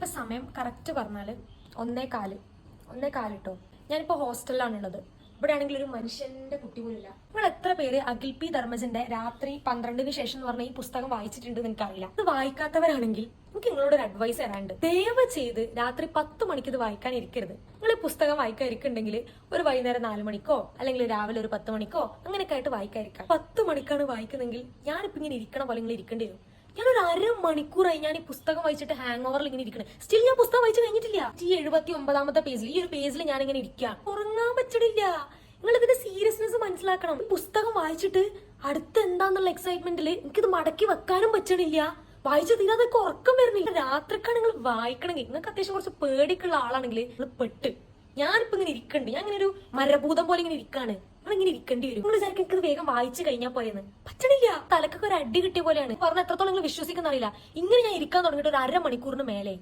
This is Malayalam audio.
ഇപ്പൊ സമയം കറക്റ്റ് പറഞ്ഞാൽ ഒന്നേ കാൽ. ഒന്നേ കാലിട്ടോ? ഞാനിപ്പോ ഹോസ്റ്റലിലാണുള്ളത്. ഇവിടെ ആണെങ്കിൽ ഒരു മനുഷ്യന്റെ കുട്ടി പോലില്ല നിങ്ങൾ എത്ര പേര് അഖിൽ പി ധർമ്മജന്റെ രാത്രി പന്ത്രണ്ടിന് ശേഷം എന്ന് പറഞ്ഞ ഈ പുസ്തകം വായിച്ചിട്ടുണ്ട് നിങ്ങൾക്ക് അറിയില്ല ഇത് വായിക്കാത്തവരാണെങ്കിൽ എനിക്ക് നിങ്ങളോട് ഒരു അഡ്വൈസ് തരാണ്ട് ദയവ് ചെയ്ത് രാത്രി പത്ത് മണിക്ക് ഇത് വായിക്കാൻ ഇരിക്കരുത്. നിങ്ങൾ ഈ പുസ്തകം വായിക്കാൻ ഇരിക്കുന്നുണ്ടെങ്കിൽ ഒരു വൈകുന്നേരം നാല് മണിക്കോ അല്ലെങ്കിൽ രാവിലെ ഒരു പത്ത് മണിക്കോ അങ്ങനെയൊക്കെ ആയിട്ട് വായിക്കാതിരിക്കാം പത്ത് മണിക്കാണ് വായിക്കുന്നതെങ്കിൽ ഞാനിപ്പോ ഇങ്ങനെ ഇരിക്കണ പോലെ നിങ്ങൾ ഇരിക്കേണ്ടി വരും. ഞാനൊരു അര മണിക്കൂറായി ഞാൻ ഈ പുസ്തകം വായിച്ചിട്ട് ഹാങ് ഓവറിൽ ഇങ്ങനെ ഇരിക്കണേ. സ്റ്റിൽ ഞാൻ പുസ്തകം വായിച്ചു കഴിഞ്ഞിട്ടില്ല. ഈ എഴുപത്തി ഒമ്പതാമത്തെ പേജിൽ ഈ ഒരു പേജിൽ ഞാൻ ഇങ്ങനെ ഇരിക്കുക ഉറങ്ങാൻ പറ്റണില്ല. നിങ്ങൾ ഇതിന്റെ സീരിയസ്നെസ് മനസ്സിലാക്കണം പുസ്തകം വായിച്ചിട്ട് അടുത്ത് എന്താന്നുള്ള എക്സൈറ്റ്മെന്റിൽ എനിക്കിത് മടക്കി വെക്കാനും പറ്റണില്ല. വായിച്ചു തീരാതെ ഉറക്കം വരുന്നില്ല. രാത്രിക്കാണ് നിങ്ങൾ വായിക്കണമെങ്കിൽ നിങ്ങൾക്ക് അത്യാവശ്യം കുറച്ച് പേടിക്കുള്ള ആളാണെങ്കിൽ നിങ്ങൾ പെട്ട്. ഞാനിപ്പോ ഇങ്ങനെ ഇരിക്കണ്ട്. ഞാൻ ഇങ്ങനെ ഒരു മരഭൂതം പോലെ ഇങ്ങനെ ഇരിക്കാണ്. ഇങ്ങനെ ഇരിക്കേണ്ടി വരും. നിങ്ങൾ വിചാരിക്കും ഇത് വേഗം വായിച്ചു കഴിഞ്ഞാൽ പോയെന്ന്. പറ്റണില്ല. തലക്കൊക്കെ ഒരു അടി കിട്ടിയ പോലെയാണ്. പറഞ്ഞ എത്രത്തോളം നിങ്ങൾ വിശ്വസിക്കുന്ന അറിയില്ല. ഇങ്ങനെ ഞാൻ ഇരിക്കാൻ തുടങ്ങിയിട്ട് ഒരു അരമണിക്കൂറിന് മേലെ.